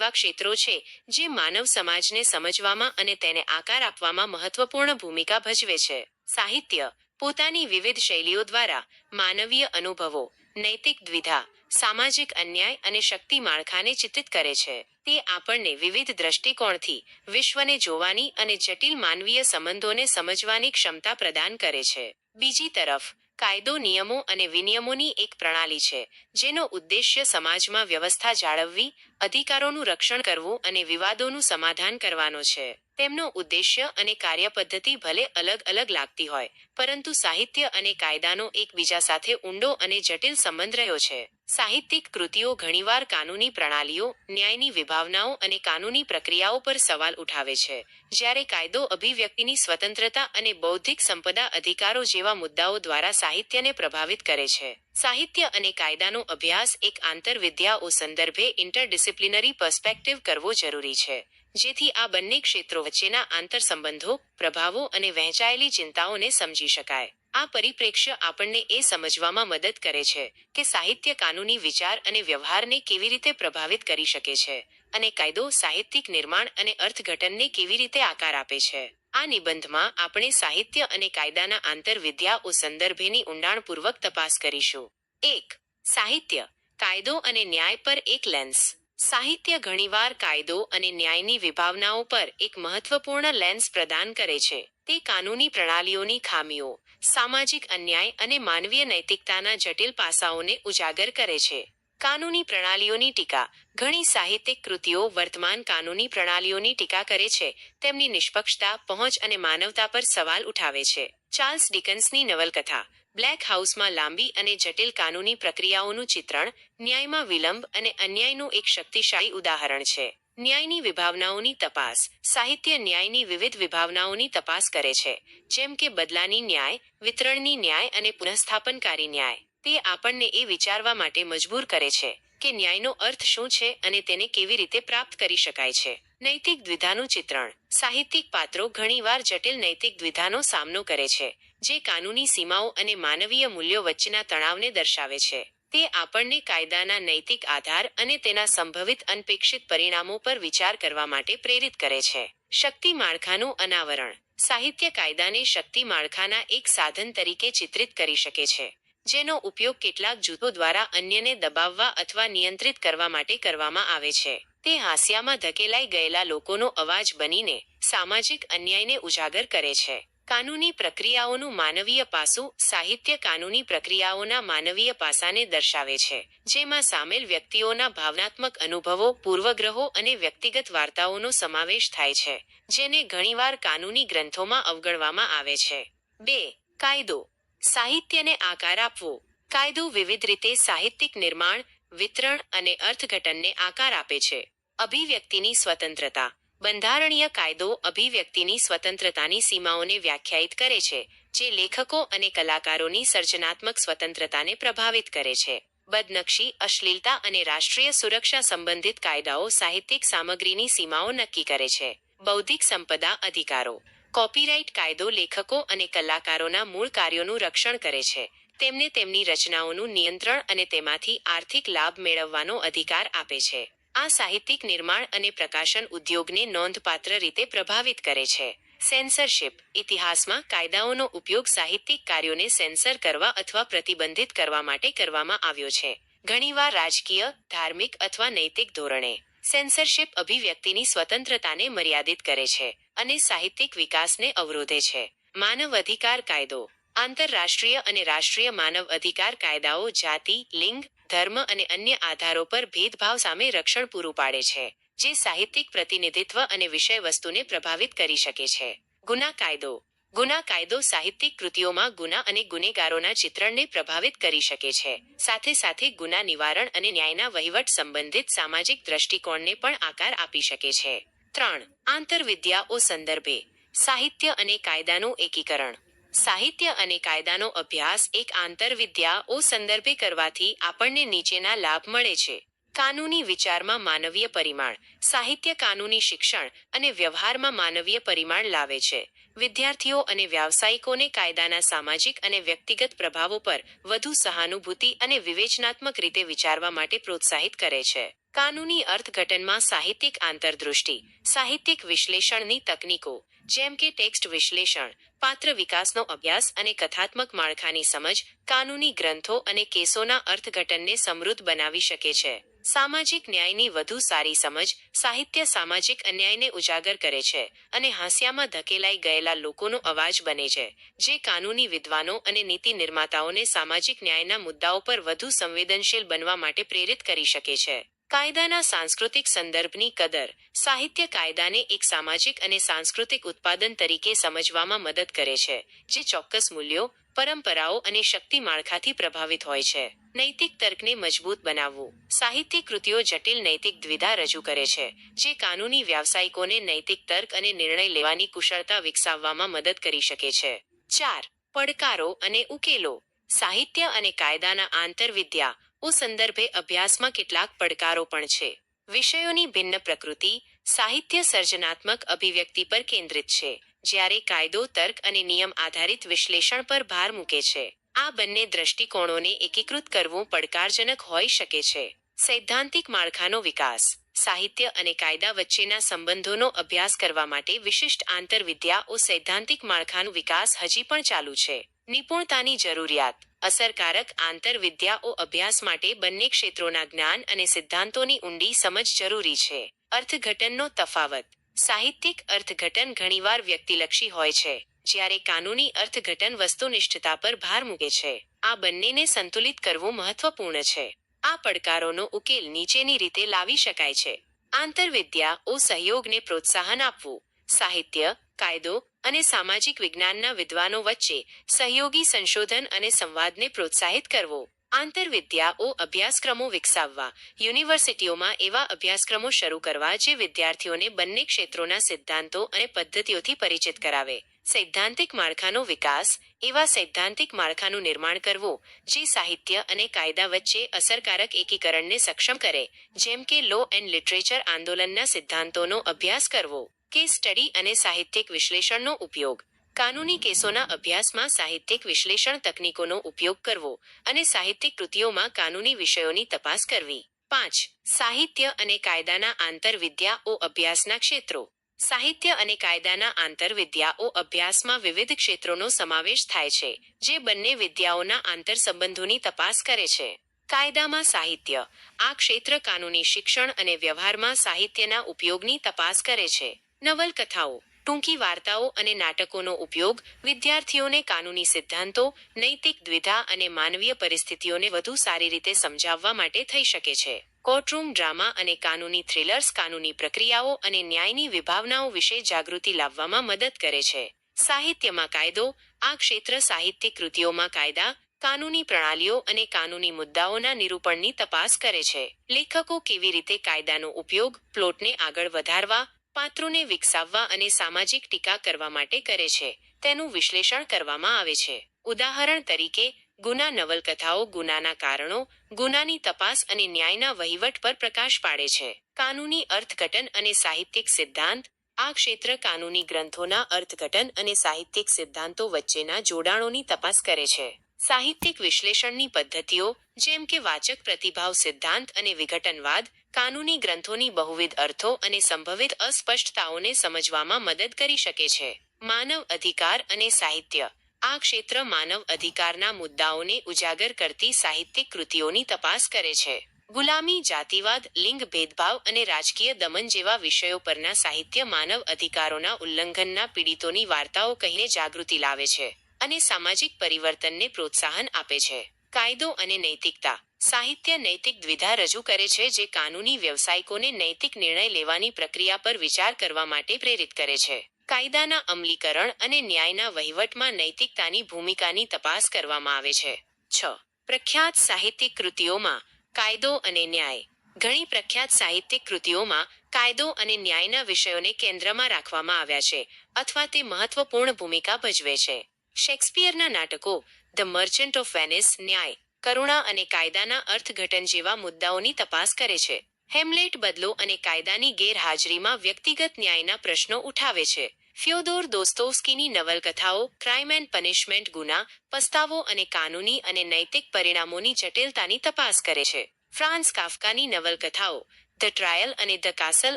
એવા ક્ષેત્રો છે, જે માનવ સમાજને સમજવામાં અને તેને આકાર આપવામાં મહત્વપૂર્ણ ભૂમિકા ભજવે છે. સાહિત્ય, પોતાની વિવિધ શૈલીઓ દ્વારા, માનવીય અનુભવો, નૈતિક દ્વિધા, સામાજિક અન્યાય અને શક્તિ માળખાને ચિત્રિત કરે છે. તે આપણને વિવિધ દ્રષ્ટિકોણથી, વિશ્વને જોવાની અને જટિલ માનવીય સંબંધોને સમજવાની ક્ષમતા પ્રદાન કરે છે. બીજી તરફ, કાયદો, નિયમો અને વિનિયમોની એક પ્રણાલી છે, જેનો ઉદ્દેશ્ય સમાજમાં વ્યવસ્થા જાળવવી અધિકારોનું રક્ષણ કરવું અને વિવાદોનું સમાધાન કરવાનો છે. તેમનો ઉદ્દેશ્ય અને કાર્યપદ્ધતિ ભલે અલગ અલગ લાગતી હોય, પરંતુ સાહિત્ય અને કાયદાનો એકબીજા સાથે ઊંડો અને જટિલ સંબંધ રહ્યો છે. સાહિત્યિક કૃતિઓ ઘણીવાર કાનૂની પ્રણાલીઓ, ન્યાયની વિભાવનાઓ અને કાનૂની પ્રક્રિયાઓ પર સવાલ ઉઠાવે છે, જ્યારે કાયદો અભિવ્યક્તિની સ્વતંત્રતા અને બૌદ્ધિક સંપદા અધિકારો જેવા મુદ્દાઓ દ્વારા સાહિત્યને પ્રભાવિત કરે છે. સાહિત્ય અને કાયદાનો અભ્યાસ એક આંતરવિદ્યાઓ સંદર્ભે ઇન્ટરડિસિપ્લિનરી પર્સ્પેક્ટિવ કરવો જરૂરી છે, જેથી આ બંને ક્ષેત્રો વચ્ચેના આંતરસંબંધો પ્રભાવો અને વહેંચાયેલી ચિંતાઓને સમજી શકાય. આ પરિપ્રેક્ષ્ય આપણને એ સમજવામાં મદદ કરે છે કે સાહિત્ય કાનૂની વિચાર અને વ્યવહારને કેવી રીતે પ્રભાવિત કરી શકે છે અને કાયદો સાહિત્યિક નિર્માણ અને અર્થઘટનને કેવી રીતે આકાર આપે છે. આ નિબંધમાં આપણે સાહિત્ય અને કાયદાના આંતરવિદ્યાઓ સંદર્ભેની ઊંડાણપૂર્વક તપાસ કરીશું. એક, સાહિત્ય, કાયદો અને ન્યાય પર એક લેન્સ સાહિત્ય ઘણીવાર કાયદો અને ન્યાયની વિભાવનાઓ પર એક મહત્વપૂર્ણ લેન્સ પ્રદાન કરે છે. તે કાનૂની પ્રણાલીઓની ખામીઓ, સામાજિક અન્યાય અને માનવીય નૈતિકતાના જટિલ પાસાઓને ઉજાગર કરે છે. કાનૂની પ્રણાલીઓની ટીકા. ઘણી સાહિત્યિક કૃતિઓ વર્તમાન કાનૂની પ્રણાલીઓની ટીકા કરે છે. તેમની નિષ્પક્ષતા, પહોંચ અને માનવતા પર સવાલ ઉઠાવે છે. ચાર્લ્સ ડિકન્સની નવલકથા, બ્લેક હાઉસમાં લાંબી અને જટિલ કાનૂની પ્રક્રિયાઓનું ચિત્રણ, ન્યાયમાં વિલંબ અને અન્યાયનું એક શક્તિશાળી ઉદાહરણ છે. ન્યાયની વિભાવનાઓની તપાસ, સાહિત્ય ન્યાયની વિવિધ વિભાવનાઓની તપાસ કરે છે. જેમ કે બદલાની ન્યાય, વિતરણની ન્યાય અને પુનઃસ્થાપનકારી ન્યાય. તે આપણને એ વિચારવા માટે મજબૂર કરે છે કે ન્યાયનો અર્થ શું છે અને તેને કેવી રીતે પ્રાપ્ત કરી શકાય છે. નૈતિક દ્વિધાનું ચિત્રણ. સાહિત્યિક પાત્રો ઘણીવાર જટિલ નૈતિક દ્વિધાનો સામનો કરે છે, જે કાનૂની સીમાઓ અને માનવીય મૂલ્યો વચ્ચેના તણાવને દર્શાવે છે. તે આપણને કાયદાના નૈતિક આધાર અને તેના સંભવિત અનપેક્ષિત પરિણામો પર વિચાર કરવા માટે પ્રેરિત કરે છે. શક્તિ માળખાનું અનાવરણ. સાહિત્ય કાયદાને શક્તિ માળખાના એક સાધન તરીકે ચિત્રિત કરી શકે છે. જેનો ઉપયોગ કેટલાક જૂથો દ્વારા અન્યને દબાવવા અથવા નિયંત્રિત કરવા માટે કરવામાં આવે છે. તે હાસ્યામાં ધકેલાઈ ગયેલા લોકોનો અવાજ બનીને સામાજિક અન્યાયને ઉજાગર કરે છે. કાનૂની પ્રક્રિયાઓનું માનવીય પાસું સાહિત્ય કાનૂની પ્રક્રિયાઓના માનવીય પાસાને દર્શાવે છે, જેમાં સામેલ વ્યક્તિઓના ભાવનાત્મક અનુભવો, પૂર્વગ્રહો અને વ્યક્તિગત વાર્તાઓનો સમાવેશ થાય છે, જેને ઘણીવાર કાનૂની ગ્રંથોમાં અવગણવામાં આવે છે. બે, કાયદો. સાહિત્યને આકાર આપવો. કાયદો વિવિધ રીતે સાહિત્યિક નિર્માણ, વિતરણ અને અર્થઘટનને આકાર આપે છે. અભિવ્યક્તિની સ્વતંત્રતા. બંધારણીય કાયદો અભિવ્યક્તિની સ્વતંત્રતાની સીમાઓને વ્યાખ્યાયિત કરે છે, જે લેખકો અને કલાકારોની સર્જનાત્મક સ્વતંત્રતાને પ્રભાવિત કરે છે. બદનક્ષી, અશ્લીલતા અને રાષ્ટ્રીય સુરક્ષા સંબંધિત કાયદાઓ સાહિત્યિક સામગ્રીની સીમાઓ નક્કી કરે છે. બૌદ્ધિક સંપદા અધિકારો. કોપીરાઇટ કાયદો લેખકો અને કલાકારોના મૂળ કાર્યોનું રક્ષણ કરે છે. તેમને તેમની રચનાઓનું નિયંત્રણ અને તેમાંથી આર્થિક લાભ મેળવવાનો અધિકાર આપે છે. આ સાહિત્યિક નિર્માણ અને પ્રકાશન ઉદ્યોગને નોંધપાત્ર રીતે પ્રભાવિત કરે છે. સેન્સરશિપ ઇતિહાસમાં કાયદાઓનો ઉપયોગ સાહિત્યિક કાર્યોને સેન્સર કરવા અથવા પ્રતિબંધિત કરવા માટે કરવામાં આવ્યો છે. ઘણીવાર રાજકીય, ધાર્મિક અથવા નૈતિક ધોરણે. સેન્સરશિપ અભિવ્યક્તિની સ્વતંત્રતાને મર્યાદિત કરે છે અને સાહિત્યિક વિકાસને અવરોધે છે. માનવ અધિકાર કાયદો. આંતરરાષ્ટ્રીય અને રાષ્ટ્રીય માનવ અધિકાર કાયદાઓ જાતિ, લિંગ, ધર્મ અને અન્ય આધારો પર ભેદભાવ સામે રક્ષણ પૂરું પાડે છે, જે સાહિત્યિક પ્રતિનિધિત્વ અને વિષયવસ્તુને પ્રભાવિત કરી શકે છે. ગુના કાયદો. ગુના કાયદો સાહિત્યિક કૃતિઓમાં ગુના અને ગુનેગારોના ચિત્રણને પ્રભાવિત કરી શકે છે. સાથે સાથે ગુના નિવારણ અને ન્યાયના વહીવટ સંબંધિત સામાજિક દ્રષ્ટિકોણને પણ આકાર આપી શકે છે. ત્રણ, આંતરવિદ્યાઓ સંદર્ભે સાહિત્ય અને કાયદાનું એકીકરણ. સાહિત્ય અને કાયદાનો અભ્યાસ એક આંતરવિદ્યાઓ સંદર્ભે કરવાથી આપણને નીચેના લાભ મળે છે. કાનૂની વિચારમાં માનવીય પરિમાણ, સાહિત્ય કાનૂની શિક્ષણ અને વ્યવહારમાં માનવીય પરિમાણ લાવે છે. વિદ્યાર્થીઓ અને વ્યાવસાયિકોને કાયદાના સામાજિક અને વ્યક્તિગત પ્રભાવો પર વધુ સહાનુભૂતિ અને વિવેચનાત્મક રીતે વિચારવા માટે પ્રોત્સાહિત કરે છે. કાનૂની અર્થઘટનમાં સાહિત્યિક આંતરદૃષ્ટિ, સાહિત્યિક વિશ્લેષણની તકનીકો જેમ કે ટેક્સ્ટ વિશ્લેષણ, પાત્ર વિકાસનો અભ્યાસ અને કથાત્મક માળખાની સમજ, કાનૂની ગ્રંથો અને કેસોના અર્થઘટનને સમૃદ્ધ બનાવી શકે છે. સામાજિક ન્યાયની વધુ સારી સમજ, સાહિત્ય સામાજિક અન્યાયને ઉજાગર કરે છે અને હાંસિયામાં ધકેલાઈ ગયેલા લોકોનો અવાજ બને છે, જે કાનૂની વિદ્વાનો અને નીતિ નિર્માતાઓને સામાજિક ન્યાયના મુદ્દાઓ પર વધુ સંવેદનશીલ બનવા માટે પ્રેરિત કરી શકે છે. કાયદાના સાંસ્કૃતિક સંદર્ભની કદર સાહિત્ય કાયદાને એક સામાજિક અને સાંસ્કૃતિક ઉત્પાદન તરીકે સમજવામાં મદદ કરે છે, જે ચોક્કસ મૂલ્યો, પરંપરાઓ અને શક્તિ માળખાથી પ્રભાવિત હોય છે. નૈતિક તર્કને મજબૂત બનાવવું. સાહિત્યિક કૃતિઓ જટિલ નૈતિક દ્વિધા રજૂ કરે છે, જે કાનૂની વ્યાવસાયિકોને નૈતિક તર્ક અને નિર્ણય લેવાની કુશળતા વિકસાવવામાં મદદ કરી શકે છે. ચાર, પડકારો અને ઉકેલો. સાહિત્ય અને કાયદાના આંતરવિદ્યા ઓ સંદર્ભે અભ્યાસમાં કેટલાક પડકારો પણ છે. વિષયોની ભિન્ન પ્રકૃતિ સાહિત્ય સર્જનાત્મક અભિવ્યક્તિ પર કેન્દ્રિત છે, જ્યારે કાયદો, તર્ક અને નિયમ આધારિત વિશ્લેષણ પર ભાર મૂકે છે. આ બંને દ્રષ્ટિકોણોને એકીકૃત કરવું પડકારજનક હોઈ શકે છે. સૈદ્ધાંતિક માળખાનો વિકાસ, સાહિત્ય અને કાયદા વચ્ચેના સંબંધોનો અભ્યાસ કરવા માટે વિશિષ્ટ આંતરવિદ્યા ઓ સૈદ્ધાંતિક માળખાનો વિકાસ હજી પણ ચાલુ છે. નિપુણતાની જરૂરિયાત. અસરકારક આંતરવિદ્યા ઓ અભ્યાસ માટે બંને ક્ષેત્રોના જ્ઞાન અને સિદ્ધાંતોની ઊંડી સમજ જરૂરી છે. અર્થઘટનનો તફાવત. સાહિત્યિક અર્થઘટન ઘણીવાર વ્યક્તિલક્ષી હોય છે, જ્યારે કાનૂની અર્થઘટન વસ્તુનિષ્ઠતા પર ભાર મૂકે છે. આ બંનેને સંતુલિત કરવું મહત્વપૂર્ણ છે. આ પડકારોનો ઉકેલ નીચેની રીતે લાવી શકાય છે. આંતરવિદ્યા ઓ સહયોગને પ્રોત્સાહન આપવું. સાહિત્ય, કાયદો અને સામાજિક વિજ્ઞાનના વિદ્વાનો વચ્ચે સહયોગી સંશોધન અને સંવાદને પ્રોત્સાહિત કરવો. આંતરવિદ્યાઓ અભ્યાસક્રમો વિકસાવવા. યુનિવર્સિટીઓમાં એવા અભ્યાસક્રમો શરૂ કરવા જે વિદ્યાર્થીઓને બંને ક્ષેત્રોના સિદ્ધાંતો અને પદ્ધતિઓથી પરિચિત કરાવે. સૈદ્ધાંતિક માળખાનો વિકાસ. એવા સૈદ્ધાંતિક માળખાનું નિર્માણ કરવું જે સાહિત્ય અને કાયદા વચ્ચે અસરકારક એકીકરણને સક્ષમ કરે. જેમ કે લો એન્ડ લિટરેચર આંદોલનના સિદ્ધાંતોનો અભ્યાસ કરવો. કેસ સ્ટડી અને સાહિત્યિક વિશ્લેષણનો ઉપયોગ. કાનૂની કેસોના અભ્યાસમાં સાહિત્યિક વિશ્લેષણ તકનીકોનો ઉપયોગ કરવો અને સાહિત્યિક કૃતિઓમાં કાનૂની વિષયોની તપાસ કરવી. પાંચ, સાહિત્ય અને કાયદાના આંતરવિદ્યા ઓ અભ્યાસના ક્ષેત્રો. સાહિત્ય અને કાયદાના આંતરવિદ્યા ઓ અભ્યાસમાં વિવિધ ક્ષેત્રોનો સમાવેશ થાય છે, જે બંને વિદ્યાઓના આંતરસંબંધોની તપાસ કરે છે. કાયદામાં સાહિત્ય. આ ક્ષેત્ર કાનૂની શિક્ષણ અને વ્યવહારમાં સાહિત્યના ઉપયોગની તપાસ કરે છે. નવલકથાઓ, ટૂંકી વાર્તાઓ અને નાટકોનો ઉપયોગ વિદ્યાર્થીઓને કાનૂની સિદ્ધાંતો, નૈતિક દ્વિધા અને માનવીય પરિસ્થિતિઓને વધુ સારી રીતે સમજાવવા માટે થઈ શકે છે. કોર્ટરૂમ ડ્રામા અને કાનૂની થ્રિલર્સ, કાનૂની પ્રક્રિયાઓ અને ન્યાયની વિભાવનાઓ વિશે જાગૃતિ લાવવામાં મદદ કરે છે. સાહિત્યમાં કાયદો, આ ક્ષેત્ર સાહિત્યિક કૃતિઓમાં કાયદા, કાનૂની પ્રણાલીઓ અને કાનૂની મુદ્દાઓના નિરૂપણની તપાસ કરે છે. લેખકો કેવી રીતે કાયદાનો ઉપયોગ પ્લોટને આગળ વધારવા પાત્રોને વિકસાવવા અને સામાજિક ટીકા કરવા માટે કરે છે. તેનું વિશ્લેષણ કરવામાં આવે છે. ઉદાહરણ તરીકે, ગુના નવલકથાઓ ગુનાના કારણો, ગુનાની તપાસ અને ન્યાયના વહીવટ પર પ્રકાશ પાડે છે. કાનૂની અર્થઘટન અને સાહિત્યિક સિદ્ધાંત, આ ક્ષેત્ર કાનૂની ગ્રંથોના અર્થઘટન અને સાહિત્યિક સિદ્ધાંતો વચ્ચેના જોડાણોની તપાસ કરે છે. સાહિત્યિક વિશ્લેષણની પદ્ધતિઓ જેમ કે વાચક પ્રતિભાવ સિદ્ધાંત અને વિઘટનવાદ, કાનૂની ગ્રંથોની બહુવિધ અર્થો અને સંભવિત અસ્પષ્ટતાઓને સમજવામાં મદદ કરી શકે છે. માનવ અધિકાર અને સાહિત્ય. આ ક્ષેત્ર માનવ અધિકારના મુદ્દાઓને ઉજાગર કરતી સાહિત્યિક કૃતિઓની તપાસ કરે છે. ગુલામી, જાતિવાદ, લિંગ ભેદભાવ અને રાજકીય દમન જેવા વિષયો પરના સાહિત્ય માનવ અધિકારોના ઉલ્લંઘનના પીડિતોની વાર્તાઓ કહીને જાગૃતિ લાવે છે અને સામાજિક પરિવર્તનને પ્રોત્સાહન આપે છે. કાયદો અને નૈતિકતા. સાહિત્ય નૈતિક દ્વિધા રજૂ કરે છે જે કાનૂની વ્યવસાયિકોને નૈતિક નિર્ણય લેવાની પ્રક્રિયા પર વિચાર કરવા માટે પ્રેરિત કરે છે. કાયદાના અમલીકરણ અને ન્યાયના વહીવટમાં નૈતિકતાની ભૂમિકાની તપાસ કરવામાં આવે છે. છ. પ્રખ્યાત સાહિત્યિક કૃતિઓમાં કાયદો અને ન્યાય. ઘણી પ્રખ્યાત સાહિત્યિક કૃતિઓમાં કાયદો અને ન્યાયના વિષયોને કેન્દ્રમાં રાખવામાં આવ્યા છે અથવા તે મહત્વપૂર્ણ ભૂમિકા ભજવે છે. શેક્સપિયરના નાટકો ધ મર્ચન્ટ ઓફ વેનિસ ન્યાય, કરુણા અને કાયદાના અર્થઘટન જેવા મુદ્દાઓની તપાસ કરે છે. હેમલેટ બદલો અને કાયદાની ગેરહાજરીમાં વ્યક્તિગત ન્યાયના પ્રશ્નો ઉઠાવે છે. ફ્યોદોર દોસ્તોવસ્કીની નવલકથાઓ, ક્રાઇમ એન્ડ પનિશમેન્ટ ગુના, પસ્તાવો અને કાનૂની અને નૈતિક પરિણામોની જટિલતાની તપાસ કરે છે. ફ્રાન્સ કાફકાની નવલકથાઓ, ધ ટ્રાયલ અને ધ કાસલ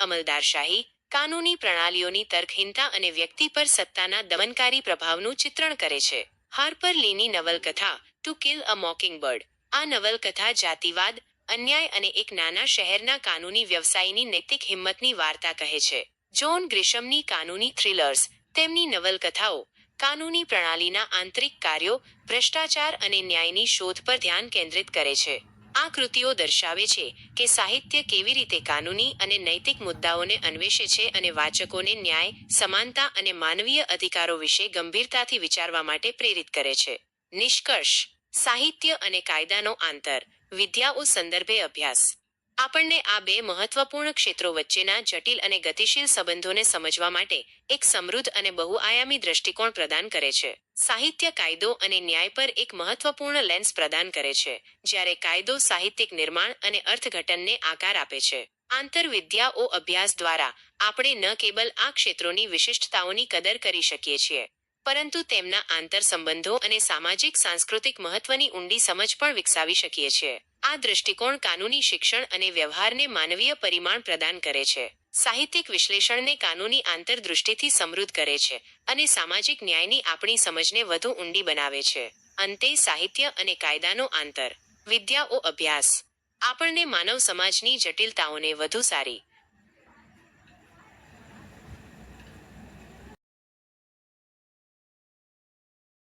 અમલદારશાહી, કાનૂની પ્રણાલીઓની તર્કહીનતા અને વ્યક્તિ પર સત્તાના દમનકારી પ્રભાવનું ચિત્રણ કરે છે. હાર્પર લીની નવલકથા ટુ કિલ અ મોકિંગબર્ડ આ નવલકથા જાતિવાદ અન્યાય અને એક નાના શહેરના કાનૂની વ્યવસાયની નૈતિક હિંમતની વાર્તા કહે છે જોન ગ્રિશમની કાનૂની થ્રિલર્સ તેમની નવલકથાઓ, કાનૂની પ્રણાલીના આંતરિક કાર્યો, ભ્રષ્ટાચાર અને ન્યાયની શોધ પર ધ્યાન કેન્દ્રિત કરે છે। આ કૃતિઓ દર્શાવે છે કે સાહિત્ય કેવી રીતે કાનૂની અને નૈતિક મુદ્દાઓને અન્વેષે છે અને વાચકોને ન્યાય, સમાનતા અને માનવીય અધિકારો વિશે ગંભીરતાથી વિચારવા માટે પ્રેરિત કરે છે. નિષ્કર્ષ, સાહિત્ય અને કાયદાનો આંતર, વિદ્યાઓ સંદર્ભે અભ્યાસ. આપણને આ બે મહત્વપૂર્ણ ક્ષેત્રો વચ્ચેના જટિલ અને ગતિશીલ સંબંધોને સમજવા માટે એક સમૃદ્ધ અને બહુઆયામી દ્રષ્ટિકોણ પ્રદાન કરે છે. સાહિત્ય કાયદો અને ન્યાય પર એક મહત્વપૂર્ણ લેન્સ પ્રદાન કરે છે, જ્યારે કાયદો સાહિત્યિક નિર્માણ અને અર્થઘટનને આકાર આપે છે. આંતરવિદ્યાઓ અભ્યાસ દ્વારા આપણે ન કેવલ આ ક્ષેત્રોની વિશિષ્ટતાઓની કદર કરી શકીએ છીએ, પરંતુ તેમના આંતર સંબંધો અને સામાજિક, સાંસ્કૃતિક મહત્વની ઊંડી સમજ પણ વિકસાવી શકીએ છીએ. આ દૃષ્ટિકોણ કાનૂની શિક્ષણ અને વ્યવહારને માનવીય પરિમાણ પ્રદાન કરે છે. સાહિત્યિક વિશ્લેષણને કાનૂની આંતરદૃષ્ટિથી સમૃદ્ધ કરે છે અને સામાજિક ન્યાયની આપણી સમજને વધુ ઊંડી બનાવે છે. અંતે સાહિત્ય અને કાયદાનો આંતર વિદ્યાઓ અભ્યાસ. આપણને માનવ સમાજની જટિલતાઓને વધુ સારી